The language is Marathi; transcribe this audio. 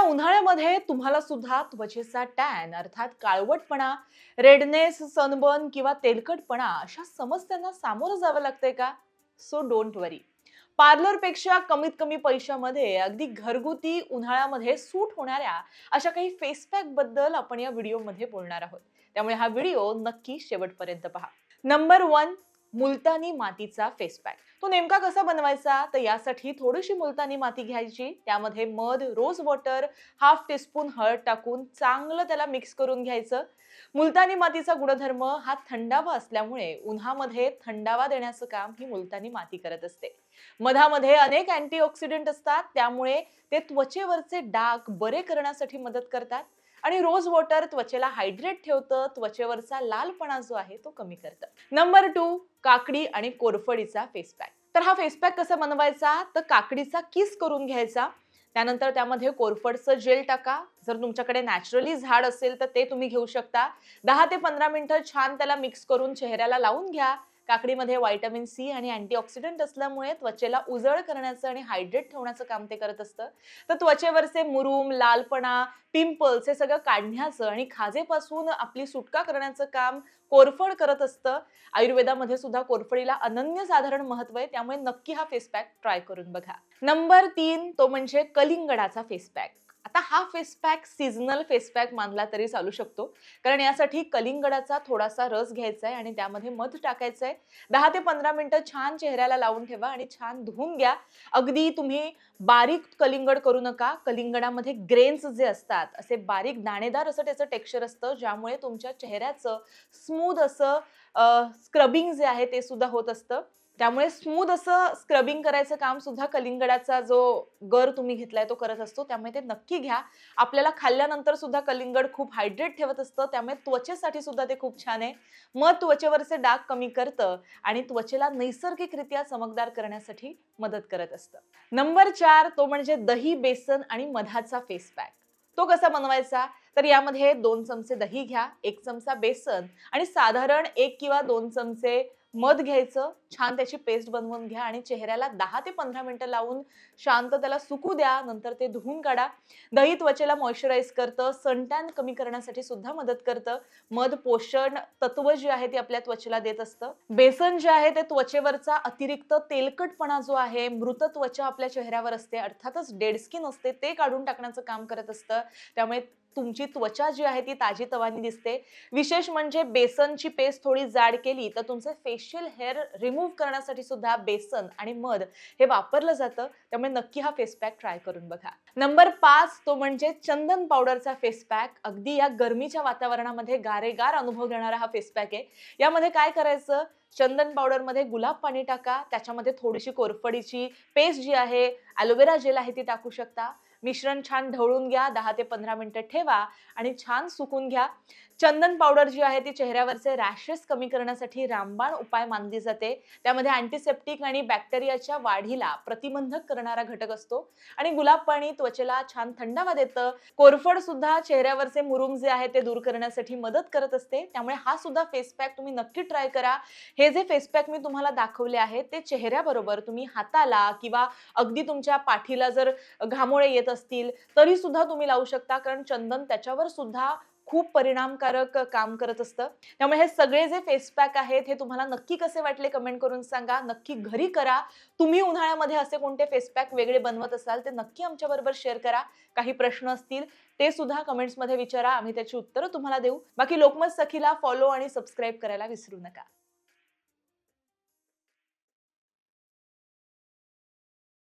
उन्हाळ्यामध्ये तुम्हाला सुद्धा त्वचेचा टॅन अर्थात काळवटपणा रेडनेस सनबर्न किंवा तेलकटपणा अशा समस्यांना सामोरं जावं लागतंय का? सो डोंट वरी पार्लरपेक्षा कमीत कमी पैशामध्ये अगदी घरगुती उन्हाळ्यामध्ये सूट होणाऱ्या अशा काही फेस बद्दल आपण या व्हिडिओमध्ये बोलणार आहोत. त्यामुळे हा व्हिडिओ नक्की शेवटपर्यंत पहा. नंबर वन मुलतानी मातीचा फेस पॅक तो नेमका कसा बनवायचा? तर यासाठी थोडीशी मुलतानी माती घ्यायची. त्यामध्ये मध रोज वॉटर हाफ टीस्पून हळद टाकून चांगलं त्याला मिक्स करून घ्यायचं. मुलतानी मातीचा गुणधर्म हा थंडावा असल्यामुळे उन्हामध्ये थंडावा देण्याचं काम ही मुलतानी माती करत असते. मधामध्ये अनेक अँटीऑक्सिडंट असतात त्यामुळे ते त्वचेवरचे डाग बरे करण्यासाठी मदत करतात. आणि रोज वॉटर त्वचेला हायड्रेट ठेवतं त्वचेवरचा लालपणा जो आहे तो कमी करतं. नंबर टू काकडी आणि कोरफडीचा फेस पॅक तर हा फेस पॅक कसा बनवायचा? तर काकडीचा किस करून घ्यायचा. त्यानंतर त्यामध्ये कोरफडचं जेल टाका. जर तुमच्याकडे नॅचरली झाड असेल तर ते तुम्ही घेऊ शकता. दहा ते पंधरा मिनिटं छान त्याला मिक्स करून चेहऱ्याला लावून घ्या. काकडीमध्ये व्हायटमिन सी आणि अँटीऑक्सिडंट असल्यामुळे त्वचेला उजळ करण्याचं आणि हायड्रेट ठेवण्याचं काम ते करत असतं. तर त्वचेवरचे मुरूम लालपणा पिंपल्स हे सगळं काढण्याचं आणि खाजेपासून आपली सुटका करण्याचं काम कोरफड करत असतं. आयुर्वेदामध्ये सुद्धा कोरफडीला अनन्य साधारण महत्त्व आहे. त्यामुळे नक्की हा फेस पॅक ट्राय करून बघा. नंबर तीन तो म्हणजे कलिंगडाचा फेस पॅक. आता हा face pack seasonal face pack मानला तरी चालू शकतो. कारण यासाठी कलिंगडाचा थोडासा रस घ्यायचा आहे आणि त्यामध्ये मध टाकायचं आहे दहा ते पंधरा मिनटं छान चेहऱ्याला लावून ठेवा आणि छान धुवून घ्या. अगदी तुम्ही बारीक कलिंगड करू नका. कलिंगडामध्ये ग्रेन्स जे असतात असे बारीक दाणेदार असं त्याचं टेक्स्चर असतं ज्यामुळे तुमच्या चेहऱ्याचं स्मूद असं स्क्रबिंग जे आहे ते सुद्धा होत असतं. त्यामुळे स्मूथ असं स्क्रबिंग करायचं काम सुद्धा कलिंगडाचा जो गर तुम्ही घेतलाय तो करत असतो त्यामुळे ते नक्की घ्या. आपल्याला खाल्ल्यानंतर सुद्धा कलिंगड खूप हायड्रेट ठेवत असतं त्यामुळे त्वचेसाठी सुद्धा ते खूप छान आहे. मग त्वचेवरचे डाग कमी करतं आणि त्वचेला नैसर्गिकरित्या चमकदार करण्यासाठी मदत करत असतं. नंबर चार तो म्हणजे दही बेसन आणि मधाचा फेस पॅक तो कसा बनवायचा? तर यामध्ये दोन चमचे दही घ्या एक चमचा बेसन आणि साधारण एक किंवा दोन चमचे मध घ्यायचं छान त्याची पेस्ट बनवून घ्या आणि चेहऱ्याला दहा ते पंधरा मिनिटं लावून शांत त्याला सुकू द्या नंतर ते धुवून काढा. दही त्वचेला मॉइश्चराईज करतं सनटॅन कमी करण्यासाठी सुद्धा मदत करतं. मध पोषण तत्व जे आहे ते आपल्या त्वचेला देत असतं. बेसन जे आहे ते त्वचेवरचा अतिरिक्त तेलकटपणा जो आहे मृत त्वचा आपल्या चेहऱ्यावर असते अर्थातच डेड स्किन असते ते काढून टाकण्याचं काम करत असतं. त्यामुळे तुमची त्वचा जी आहे ती ताजी तवानी दिसते. विशेष म्हणजे बेसनची पेस्ट थोडी जाड केली तर तुमचे फेशियल हेअर रिमूव्ह करण्यासाठी सुद्धा बेसन आणि मध हे वापरलं जातं. त्यामुळे नक्की हा फेस पॅक ट्राय करून बघा. नंबर पाच तो म्हणजे चंदन पावडरचा फेस पॅक अगदी या गरमीच्या वातावरणामध्ये गारेगार अनुभव देणारा हा फेस पॅक आहे. यामध्ये काय करायचं? चंदन पावडरमध्ये गुलाब पाणी टाका. त्याच्यामध्ये थोडीशी कोरफडीची पेस्ट जी आहे ॲलोवेरा जेल आहे ती टाकू शकता. मिश्रण छान ढवळून घ्या दहा ते पंधरा मिनिटं ठेवा आणि छान सुकून घ्या. चंदन पावडर जी आहे ती चेहऱ्यावरचे रॅशेस कमी करण्यासाठी रामबाण उपाय मानली जाते. त्यामध्ये अँटीसेप्टिक आणि बॅक्टेरियाच्या वाढीला प्रतिबंधक करणारा घटक असतो. आणि गुलाब पाणी त्वचेला छान थंडावा देतं. कोरफड सुद्धा चेहऱ्यावरचे मुरुम जे आहे ते दूर करण्यासाठी मदत करत असते. त्यामुळे हा सुद्धा फेस पॅक तुम्ही नक्की ट्राय करा. हे जे फेस पॅक मी तुम्हाला दाखवले आहे ते चेहऱ्याबरोबर तुम्ही हाताला किंवा अगदी तुमच्या पाठीला जर घामोळे येत असतील तरी सुद्धा तुम्ही लावू शकता कारण चंदन त्याच्यावर सुद्धा खूप परिणामकारक काम करत असतं. त्यामुळे हे सगळे जे फेस पॅक आहेत हे तुम्हाला नक्की कसे वाटले कमेंट करून सांगा. नक्की घरी करा. तुम्ही उन्हाळ्यामध्ये असे कोणते फेस पॅक वेगळे बनवत असाल ते नक्की आमच्याबरोबर शेअर करा. काही प्रश्न असतील ते सुद्धा कमेंट्समध्ये विचारा. आम्ही त्याची उत्तरं तुम्हाला देऊ. बाकी लोकमत सखीला फॉलो आणि सबस्क्राईब करायला विसरू नका.